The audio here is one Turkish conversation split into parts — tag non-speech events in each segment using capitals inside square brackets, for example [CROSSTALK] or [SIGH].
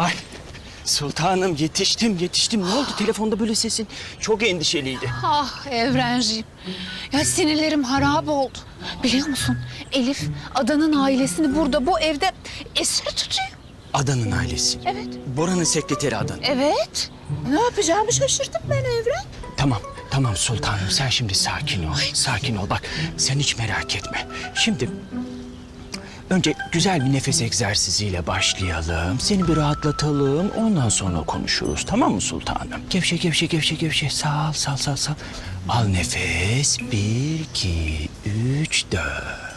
Ay sultanım yetiştim yetiştim. Ne oldu telefonda böyle sesin? Çok endişeliydi. Ah Evrenciğim. Ya sinirlerim harap oldu. Biliyor musun? Elif adanın ailesini burada bu evde esir tutuyor. Adanın ailesi. Evet. Bora'nın sekreteri Adan. Evet. Ne yapacağımı şaşırdım ben Evren. Tamam tamam sultanım sen şimdi sakin ol. Sakin ol bak sen hiç merak etme. Şimdi önce güzel bir nefes egzersiziyle başlayalım. Seni bir rahatlatalım. Ondan sonra konuşuruz. Tamam mı sultanım? Gevşe gevşe gevşe gevşe. Sal sal sal sal. Al nefes. Bir, iki, üç, dört.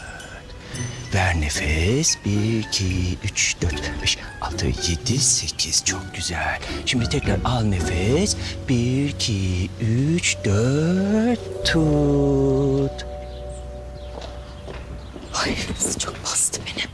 Ver nefes. Bir, iki, üç, dört, beş, altı, yedi, sekiz. Çok güzel. Şimdi tekrar al nefes. Bir, iki, üç, dört. Tut. Ay çok bastı beni.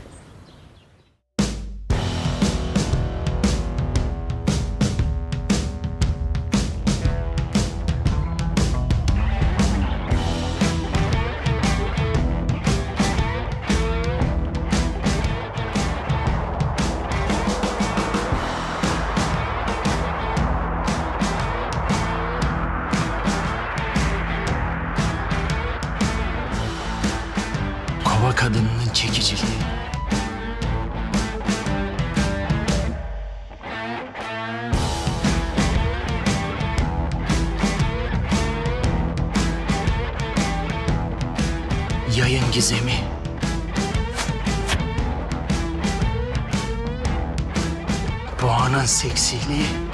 Kova kadınının çekiciliği. Yayın gizemi. Boğanın seksiliği.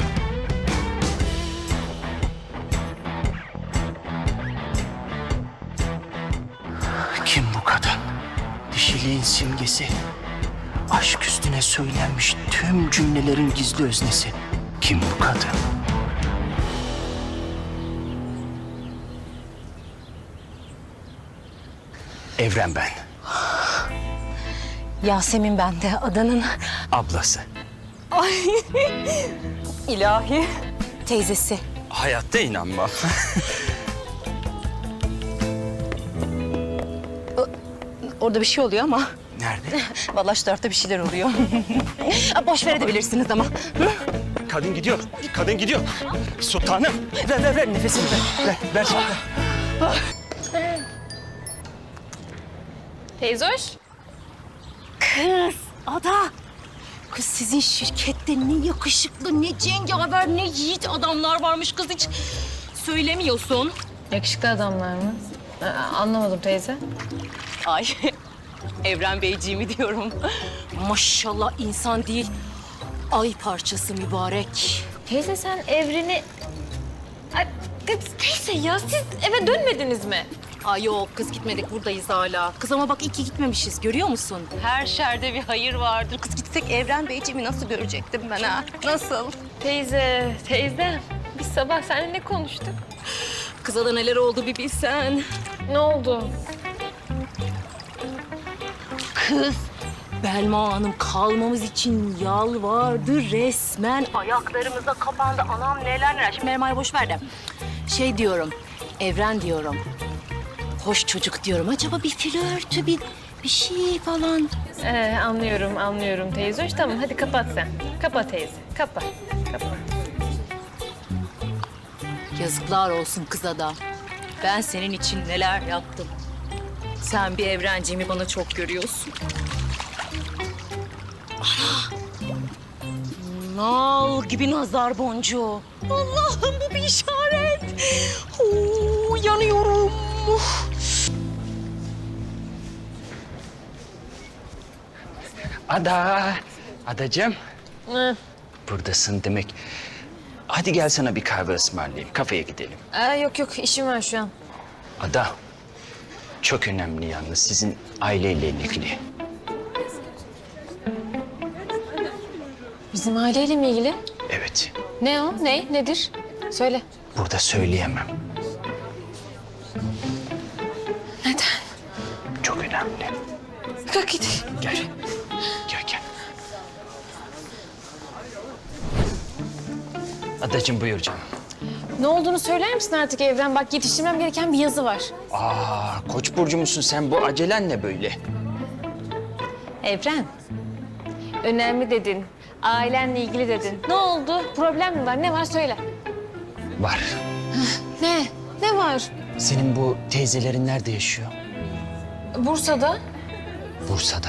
Dişiliğin simgesi. Aşk üstüne söylenmiş tüm cümlelerin gizli öznesi. Kim bu kadın? Evren ben. Yasemin ben de adanın Ablası. ilahi teyzesi. Hayatta inanmam. [LAUGHS] Orada bir şey oluyor ama Nerede? [LAUGHS] vallahi şu tarafta bir şeyler oluyor. Aa, Boş verebilirsiniz ama. Kadın gidiyor. Kadın gidiyor. Sultanım. Ver ver ver nefesini ver. Ver ver. ver. Teyze hoş. Kız, ada. Kız sizin şirkette ne yakışıklı, ne cengaver, ne yiğit adamlar varmış kız hiç söylemiyorsun. Yakışıklı adamlar mı? Aa, anlamadım teyze. Ay, [LAUGHS] Evren Beyciğimi diyorum. Maşallah insan değil, ay parçası mübarek. Teyze sen evreni... Ay, kız, teyze ya siz eve dönmediniz mi? Ay yok kız gitmedik buradayız hala. Kız ama bak iyi ki gitmemişiz görüyor musun? Her şerde bir hayır vardır. Kız gitsek Evren Beyciğimi nasıl görecektim ben ha? Nasıl? Teyze, teyze. Biz sabah seninle ne konuştuk? Kıza da neler oldu bir bilsen. Ne oldu? Kız Belma Hanım kalmamız için yalvardı resmen. Ayaklarımıza kapandı. Anam neler neler. Şimdi Belma'yı boş ver de. Şey diyorum, Evren diyorum. Hoş çocuk diyorum. Acaba bir flörtü, bir, bir şey falan. Ee, anlıyorum, anlıyorum teyze. Tamam hadi kapat sen. Kapat teyze, kapat. Kapat. Yazıklar olsun kıza da. Ben senin için neler yaptım. Sen bir evrenciğimi bana çok görüyorsun. Nal gibi nazar boncuğu. Allah'ım bu bir işaret. Oo, yanıyorum. Ada. Adacığım. Hı. Buradasın demek. Hadi gel sana bir kahve ısmarlayayım. Kafeye gidelim. Aa, yok yok işim var şu an. Ada. Çok önemli yalnız sizin aileyle ilgili. Bizim aileyle mi ilgili? Evet. Ne o? Ne? Nedir? Söyle. Burada söyleyemem. Neden? Çok önemli. Kalk gidelim. Gel. Gel gel. Adacığım buyur canım. Ne olduğunu söyler misin artık Evren? Bak yetiştirmem gereken bir yazı var. Aa, koç burcu musun sen? Bu acelen ne böyle? Evren. Önemli dedin. ailenle ilgili dedin. Ne oldu? Problem mi var? Ne var söyle. Var. Ne? Ne var? Senin bu teyzelerin nerede yaşıyor? Bursa'da. Bursa'da.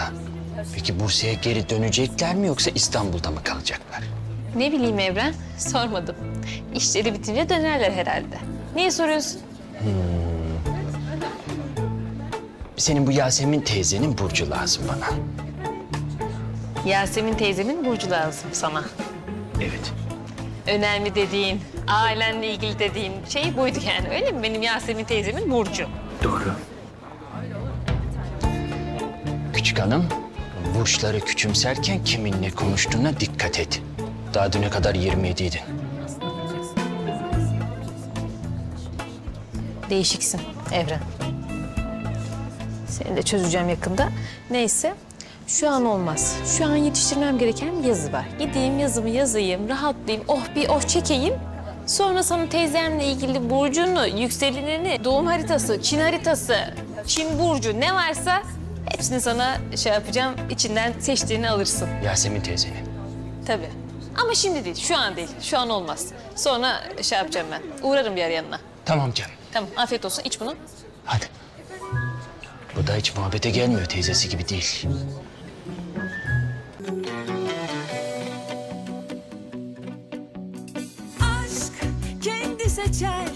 Peki Bursa'ya geri dönecekler mi yoksa İstanbul'da mı kalacaklar? Ne bileyim Evren. Sormadım. İşleri bitince dönerler herhalde. Niye soruyorsun? Senin bu Yasemin teyzenin burcu lazım bana. Yasemin teyzemin burcu lazım sana. Evet. Önemli dediğin, ailenle ilgili dediğin şey buydu yani öyle mi? Benim Yasemin teyzemin burcu. Doğru. Küçük hanım, burçları küçümserken kiminle konuştuğuna dikkat et. Daha düne kadar 27'ydin. Değişiksin Evren. Seni de çözeceğim yakında. Neyse şu an olmaz. Şu an yetiştirmem gereken bir yazı var. Gideyim yazımı yazayım, rahatlayayım, oh bir oh çekeyim. Sonra sana teyzemle ilgili burcunu, yükselenini, doğum haritası, Çin haritası, Çin burcu ne varsa hepsini sana şey yapacağım. içinden seçtiğini alırsın. Yasemin teyzenin. Tabii. Ama şimdi değil, şu an değil. Şu an olmaz. Sonra şey yapacağım ben. Uğrarım bir ara yanına. Tamam canım. Tamam, afiyet olsun. İç bunu. Hadi. Bu da hiç muhabbete gelmiyor teyzesi gibi değil. aşk kendi seçer